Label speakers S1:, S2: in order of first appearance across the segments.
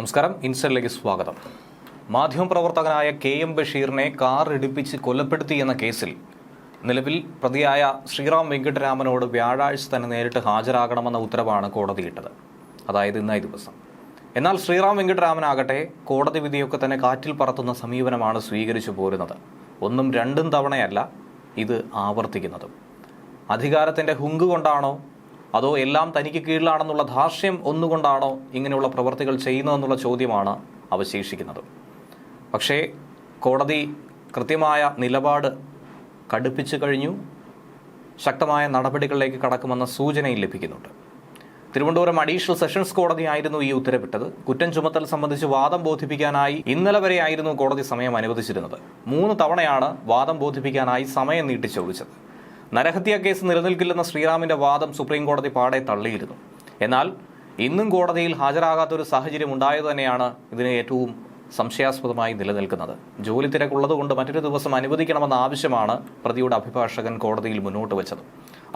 S1: നമസ്കാരം ഇൻസ്റ്റലിലേക്ക് സ്വാഗതം. മാധ്യമപ്രവർത്തകനായ കെ എം ബഷീറിനെ കാർ ഇടിപ്പിച്ച് കൊലപ്പെടുത്തി എന്ന കേസിൽ നിലവിൽ പ്രതിയായ ശ്രീറാം വെങ്കിട്ടരാമനോട് വ്യാഴാഴ്ച തന്നെ നേരിട്ട് ഹാജരാകണമെന്ന ഉത്തരവാണ് കോടതിയിട്ടത്. അതായത് ഇന്നായി ദിവസം. എന്നാൽ ശ്രീറാം വെങ്കിട്ടരാമനാകട്ടെ കോടതി വിധിയൊക്കെ തന്നെ കാറ്റിൽ പറത്തുന്ന സമീപനമാണ് സ്വീകരിച്ചു പോരുന്നത്. ഒന്നും രണ്ടും തവണയല്ല ഇത് ആവർത്തിക്കുന്നതും. അധികാരത്തിന്റെ ഹുങ്ക് കൊണ്ടാണോ അതോ എല്ലാം തനിക്ക് കീഴിലാണെന്നുള്ള ധാർഷ്യം ഒന്നുകൊണ്ടാണോ ഇങ്ങനെയുള്ള പ്രവർത്തികൾ ചെയ്യുന്നതെന്നുള്ള ചോദ്യമാണ് അവശേഷിക്കുന്നത്. പക്ഷേ കോടതി കൃത്യമായ നിലപാട് കടുപ്പിച്ചു കഴിഞ്ഞു. ശക്തമായ നടപടികളിലേക്ക് കടക്കുമെന്ന സൂചനയും ലഭിക്കുന്നുണ്ട്. തിരുവനന്തപുരം അഡീഷണൽ സെഷൻസ് കോടതിയായിരുന്നു ഈ ഉത്തരവിട്ടത്. കുറ്റം ചുമത്തൽ സംബന്ധിച്ച് വാദം ബോധിപ്പിക്കാനായി ഇന്നലെ വരെയായിരുന്നു കോടതി സമയം അനുവദിച്ചിരുന്നത്. മൂന്ന് തവണയാണ് വാദം ബോധിപ്പിക്കാനായി സമയം നീട്ടി ചോദിച്ചത് നരഹത്യ കേസ് നിലനിൽക്കില്ലെന്ന ശ്രീറാമിന്റെ വാദം സുപ്രീം കോടതി പാടെ തള്ളിയിരുന്നു. എന്നാൽ ഇന്നും കോടതിയിൽ ഹാജരാകാത്ത ഒരു സാഹചര്യം ഉണ്ടായത് തന്നെയാണ് ഇതിന് ഏറ്റവും സംശയാസ്പദമായി നിലനിൽക്കുന്നത്. ജോലി തിരക്കുള്ളതുകൊണ്ട് മറ്റൊരു ദിവസം അനുവദിക്കണമെന്ന ആവശ്യമാണ് പ്രതിയുടെ അഭിഭാഷകൻ കോടതിയിൽ മുന്നോട്ട് വെച്ചത്.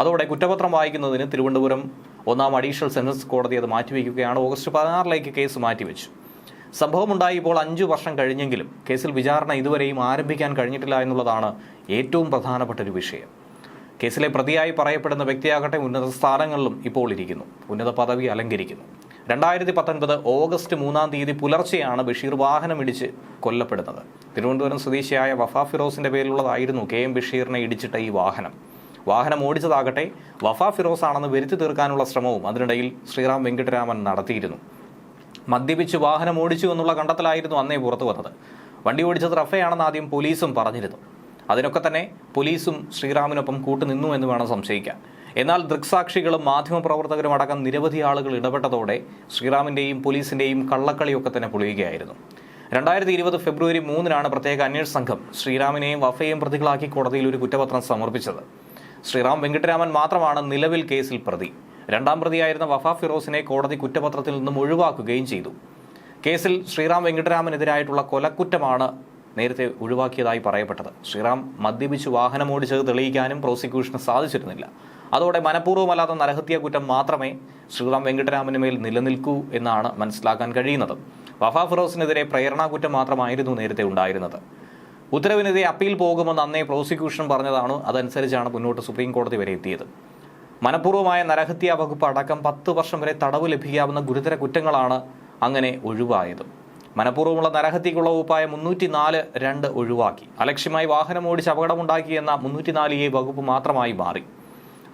S1: അതോടെ കുറ്റപത്രം വായിക്കുന്നതിന് തിരുവനന്തപുരം ഒന്നാം അഡീഷണൽ സെൻസസ് കോടതി അത് മാറ്റിവെക്കുകയാണ് ഓഗസ്റ്റ് പതിനാറിലേക്ക് കേസ് മാറ്റിവെച്ചു. സംഭവമുണ്ടായി ഇപ്പോൾ അഞ്ചു വർഷം കഴിഞ്ഞെങ്കിലും കേസിൽ വിചാരണ ഇതുവരെയും ആരംഭിക്കാൻ കഴിഞ്ഞിട്ടില്ല എന്നുള്ളതാണ് ഏറ്റവും പ്രധാനപ്പെട്ട ഒരു വിഷയം. കേസിലെ പ്രതിയായി പറയപ്പെടുന്ന വ്യക്തിയാകട്ടെ ഉന്നത സ്ഥാനങ്ങളിലും ഇപ്പോൾ ഇരിക്കുന്നു. ഉന്നത പദവി അലങ്കരിക്കുന്നു. രണ്ടായിരത്തി പത്തൊൻപത് ഓഗസ്റ്റ് മൂന്നാം തീയതി പുലർച്ചെയാണ് ബഷീർ വാഹനമിടിച്ച് കൊല്ലപ്പെടുന്നത്. തിരുവനന്തപുരം സ്വദേശിയായ വഫ ഫിറോസിന്റെ പേരിലുള്ളതായിരുന്നു കെ എം ബഷീറിനെ ഇടിച്ചിട്ട ഈ വാഹനം. വാഹനം ഓടിച്ചതാകട്ടെ വഫ ഫിറോസ് ആണെന്ന് വരുത്തി തീർക്കാനുള്ള ശ്രമവും അതിനിടയിൽ ശ്രീറാം വെങ്കിട്ടരാമൻ നടത്തിയിരുന്നു. മദ്യപിച്ച് വാഹനം ഓടിച്ചു എന്നുള്ള കണ്ടെത്തലായിരുന്നു അന്നേ പുറത്തു വന്നത്. വണ്ടി ഓടിച്ചത് റഫയാണെന്ന് ആദ്യം പോലീസും പറഞ്ഞിരുന്നു. അതിനൊക്കെ തന്നെ പോലീസും ശ്രീറാമിനൊപ്പം കൂട്ടുനിന്നു എന്ന് വേണം സംശയിക്കാൻ. എന്നാൽ ദൃക്സാക്ഷികളും മാധ്യമപ്രവർത്തകരും അടക്കം നിരവധി ആളുകൾ ഇടപെട്ടതോടെ ശ്രീറാമിന്റെയും പോലീസിന്റെയും കള്ളക്കളിയൊക്കെ തന്നെ പൊളിയുകയായിരുന്നു. രണ്ടായിരത്തി ഇരുപത് ഫെബ്രുവരി മൂന്നിനാണ് പ്രത്യേക അന്വേഷണ സംഘം ശ്രീറാമിനെയും വഫയെയും പ്രതികളാക്കി കോടതിയിൽ ഒരു കുറ്റപത്രം സമർപ്പിച്ചത്. ശ്രീറാം വെങ്കിട്ടരാമൻ മാത്രമാണ് നിലവിൽ കേസിൽ പ്രതി. രണ്ടാം പ്രതിയായിരുന്ന വഫ ഫിറോസിനെ കോടതി കുറ്റപത്രത്തിൽ നിന്നും ഒഴിവാക്കുകയും ചെയ്തു. കേസിൽ ശ്രീറാം വെങ്കിട്ടരാമനെതിരായിട്ടുള്ള കൊലക്കുറ്റമാണ് നേരത്തെ ഒഴിവാക്കിയതായി പറയപ്പെട്ടത്. ശ്രീറാം മദ്യപിച്ച് വാഹനമോടിച്ചത് തെളിയിക്കാനും പ്രോസിക്യൂഷന് സാധിച്ചിരുന്നില്ല. അതോടെ മനഃപൂർവമല്ലാത്ത നരഹത്യ കുറ്റം മാത്രമേ ശ്രീറാം വെങ്കിട്ടരാമന് മേൽ നിലനിൽക്കൂ എന്നാണ് മനസ്സിലാക്കാൻ കഴിയുന്നത്. വഫ ഫിറോസിനെതിരെ പ്രേരണാ കുറ്റം മാത്രമായിരുന്നു നേരത്തെ ഉണ്ടായിരുന്നത്. ഉത്തരവിനെതിരെ അപ്പീൽ പോകുമെന്ന് അന്നേ പ്രോസിക്യൂഷൻ പറഞ്ഞതാണ്. അതനുസരിച്ചാണ് മുന്നോട്ട് സുപ്രീം കോടതി വരെ എത്തിയത്. മനഃപൂർവമായ നരഹത്യാ വകുപ്പ് അടക്കം പത്ത് വർഷം വരെ തടവ് ലഭിക്കാവുന്ന ഗുരുതര കുറ്റങ്ങളാണ് അങ്ങനെ ഒഴിവായത്. മനഃപൂർവമുള്ള നരഹത്യക്കുള്ള വകുപ്പായ മുന്നൂറ്റി നാല് രണ്ട് ഒഴിവാക്കി. അലക്ഷ്യമായി വാഹനം ഓടിച്ച് അപകടമുണ്ടാക്കിയെന്ന മുന്നൂറ്റി നാല് എ വകുപ്പ് മാത്രമായി മാറി.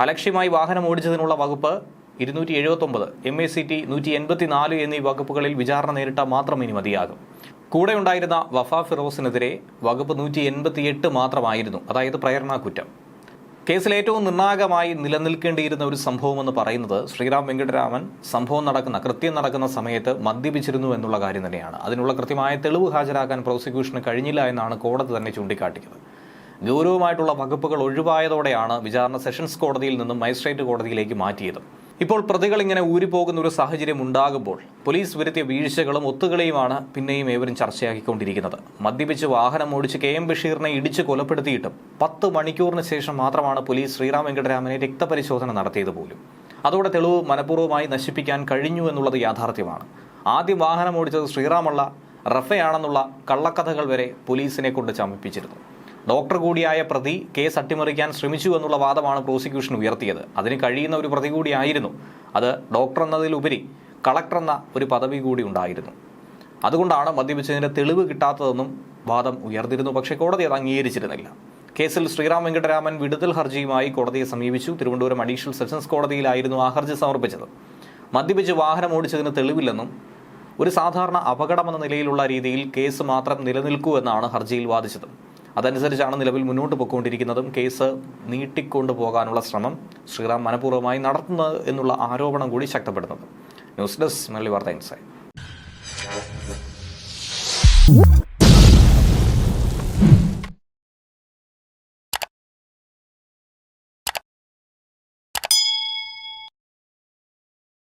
S1: അലക്ഷ്യമായി വാഹനം ഓടിച്ചതിനുള്ള വകുപ്പ് ഇരുന്നൂറ്റി എഴുപത്തൊമ്പത് എം എ സി ടി നൂറ്റി എൺപത്തി നാല് എന്നീ വകുപ്പുകളിൽ വിചാരണ നേരിട്ടാൽ മാത്രം ഇനി മതിയാകും. കൂടെയുണ്ടായിരുന്ന വഫ ഫിറോസിനെതിരെ വകുപ്പ് നൂറ്റി എൺപത്തി എട്ട് മാത്രമായിരുന്നു. അതായത് പ്രേരണാ കുറ്റം. കേസിൽ ഏറ്റവും നിർണായകമായി നിലനിൽക്കേണ്ടിയിരുന്ന ഒരു സംഭവം എന്ന് പറയുന്നത് ശ്രീറാം വെങ്കടരാമൻ സംഭവം നടക്കുന്ന കൃത്യം നടക്കുന്ന സമയത്ത് മദ്യപിച്ചിരുന്നു എന്നുള്ള കാര്യം തന്നെയാണ്. അതിനുള്ള കൃത്യമായ തെളിവ് ഹാജരാക്കാൻ പ്രോസിക്യൂഷന് കഴിഞ്ഞില്ല എന്നാണ് കോടതി തന്നെ ചൂണ്ടിക്കാട്ടിയത്. ഗൗരവമായിട്ടുള്ള വകുപ്പുകൾ ഒഴിവായതോടെയാണ് വിചാരണ സെഷൻസ് കോടതിയിൽ നിന്നും മജിസ്ട്രേറ്റ് കോടതിയിലേക്ക് മാറ്റിയത്. ഇപ്പോൾ പ്രതികൾ ഇങ്ങനെ ഊരിപ്പോകുന്ന ഒരു സാഹചര്യം ഉണ്ടാകുമ്പോൾ പോലീസ് വരുത്തിയ വീഴ്ചകളും ഒത്തുകളിയുമാണ് പിന്നെയും ഏവരും ചർച്ചയാക്കിക്കൊണ്ടിരിക്കുന്നത്. മദ്യപിച്ച് വാഹനം ഓടിച്ച് കെ എം ബഷീറിനെ ഇടിച്ച് കൊലപ്പെടുത്തിയിട്ടും പത്ത് മണിക്കൂറിന് ശേഷം മാത്രമാണ് പോലീസ് ശ്രീറാം വെങ്കടരാമനെ രക്തപരിശോധന നടത്തിയത് പോലും. അതോടെ തെളിവ് മനഃപൂർവമായി നശിപ്പിക്കാൻ കഴിഞ്ഞു എന്നുള്ളത് യാഥാർത്ഥ്യമാണ്. ആദ്യം വാഹനം ഓടിച്ചത് ശ്രീറാമുള്ള റഫയാണെന്നുള്ള കള്ളക്കഥകൾ വരെ പോലീസിനെ കൊണ്ട് ചമപ്പിച്ചിരുന്നു. ഡോക്ടർ കൂടിയായ പ്രതി കേസ് അട്ടിമറിക്കാൻ ശ്രമിച്ചു എന്നുള്ള വാദമാണ് പ്രോസിക്യൂഷൻ ഉയർത്തിയത്. അതിന് കഴിയുന്ന ഒരു പ്രതി കൂടിയായിരുന്നു. അത് ഡോക്ടർ എന്നതിലുപരി കളക്ടർ എന്ന ഒരു പദവി കൂടി ഉണ്ടായിരുന്നു. അതുകൊണ്ടാണ് മദ്യപിച്ചതിന്റെ തെളിവ് കിട്ടാത്തതെന്നും വാദം ഉയർന്നിരുന്നു. പക്ഷേ കോടതി അത് അംഗീകരിച്ചിരുന്നില്ല. കേസിൽ ശ്രീറാം വെങ്കട്ടരാമൻ വിടുതൽ ഹർജിയുമായി കോടതിയെ സമീപിച്ചു. തിരുവനന്തപുരം അഡീഷണൽ സെഷൻസ് കോടതിയിലായിരുന്നു ആ ഹർജി സമർപ്പിച്ചത്. മദ്യപിച്ച് വാഹനം ഓടിച്ചതിന് തെളിവില്ലെന്നും ഒരു സാധാരണ അപകടമെന്ന നിലയിലുള്ള രീതിയിൽ കേസ് മാത്രം നിലനിൽക്കൂ എന്നാണ് ഹർജിയിൽ വാദിച്ചത്. അതനുസരിച്ചാണ് നിലവിൽ മുന്നോട്ട് പോയിക്കൊണ്ടിരിക്കുന്നതും കേസ് നീട്ടിക്കൊണ്ടു പോകാനുള്ള ശ്രമം ശ്രീറാം മനഃപൂർവമായി നടത്തുന്നത് എന്നുള്ള ആരോപണം കൂടി ശക്തപ്പെടുന്നത് ന്യൂസ് ഡെസ്ക് മല്ലി വാർത്ത ഇൻസൈറ്റ്.